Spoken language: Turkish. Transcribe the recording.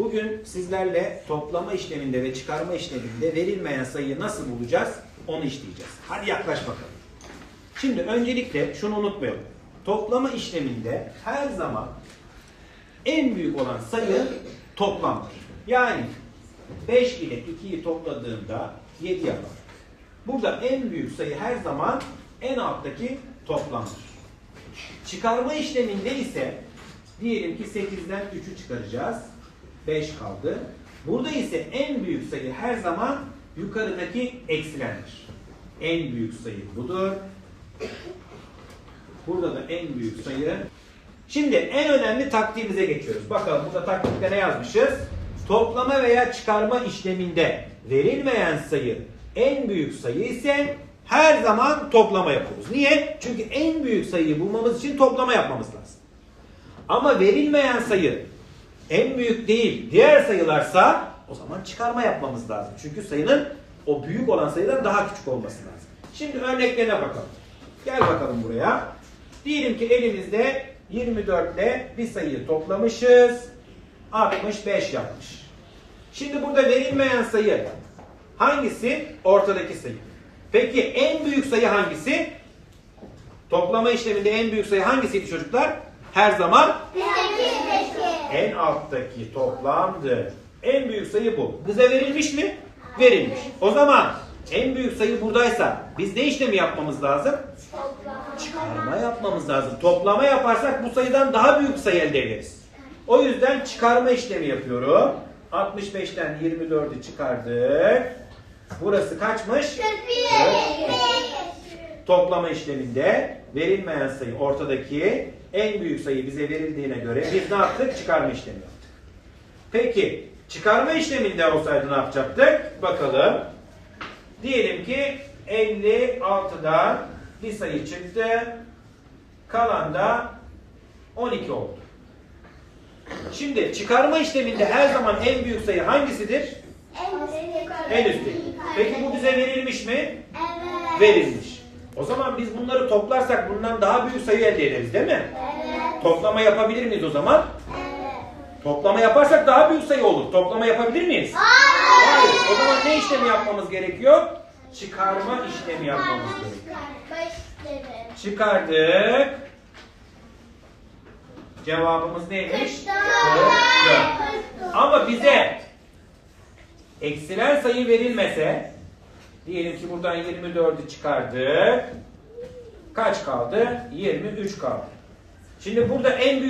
Bugün sizlerle toplama işleminde ve çıkarma işleminde verilmeyen sayıyı nasıl bulacağız onu işleyeceğiz. Hadi yaklaş bakalım. Şimdi öncelikle şunu unutmayalım. Toplama işleminde her zaman en büyük olan sayı toplamdır. Yani 5 ile 2'yi topladığında 7 yapar. Burada en büyük sayı her zaman en alttaki toplamdır. Çıkarma işleminde ise diyelim ki 8'den 3'ü çıkaracağız. 5 kaldı. Burada ise en büyük sayı her zaman yukarıdaki eksilendir. En büyük sayı budur. Burada da en büyük sayı. Şimdi en önemli taktiğimize geçiyoruz. Bakalım burada taktikte ne yazmışız? Toplama veya çıkarma işleminde verilmeyen sayı en büyük sayı ise her zaman toplama yapıyoruz. Niye? Çünkü en büyük sayıyı bulmamız için toplama yapmamız lazım. Ama verilmeyen sayı en büyük değil, diğer sayılarsa o zaman çıkarma yapmamız lazım. Çünkü sayının o büyük olan sayıdan daha küçük olması lazım. Şimdi örneklerine bakalım. Gel bakalım buraya. Diyelim ki elimizde 24 ile bir sayıyı toplamışız. 65 yapmış. Şimdi burada verilmeyen sayı hangisi? Ortadaki sayı. Peki en büyük sayı hangisi? Toplama işleminde en büyük sayı hangisiydi çocuklar? Her zaman en alttaki toplamdı. En büyük sayı bu. Bize verilmiş mi? Verilmiş. O zaman en büyük sayı buradaysa biz ne işlemi yapmamız lazım? Çıkarma yapmamız lazım. Toplama yaparsak bu sayıdan daha büyük sayı elde ederiz. O yüzden çıkarma işlemi yapıyorum. 65'ten 24'ü çıkardık. Burası kaçmış? 41. Toplama işleminde verilmeyen sayı ortadaki en büyük sayı bize verildiğine göre biz ne yaptık? Çıkarma işlemi yaptık. Peki çıkarma işleminde olsaydı ne yapacaktık? Bakalım. Diyelim ki 56'dan bir sayı çıktı. Kalan da 12 oldu. Şimdi çıkarma işleminde her zaman en büyük sayı hangisidir? En üstteki. Peki bu bize verilmiş mi? Verilmiş. O zaman biz bunları toplarsak bundan daha büyük sayı elde ederiz değil mi? Toplama yapabilir miyiz o zaman? Toplama yaparsak daha büyük sayı olur. Toplama yapabilir miyiz? Hayır. O zaman ne işlemi yapmamız gerekiyor? Çıkarma işlemi yapmamız gerekiyor. Çıkardık. Cevabımız neymiş? Ama bize eksilen sayı verilmese diyelim ki buradan 24'ü çıkardık. Kaç kaldı? 23 kaldı. Şimdi burada en büyük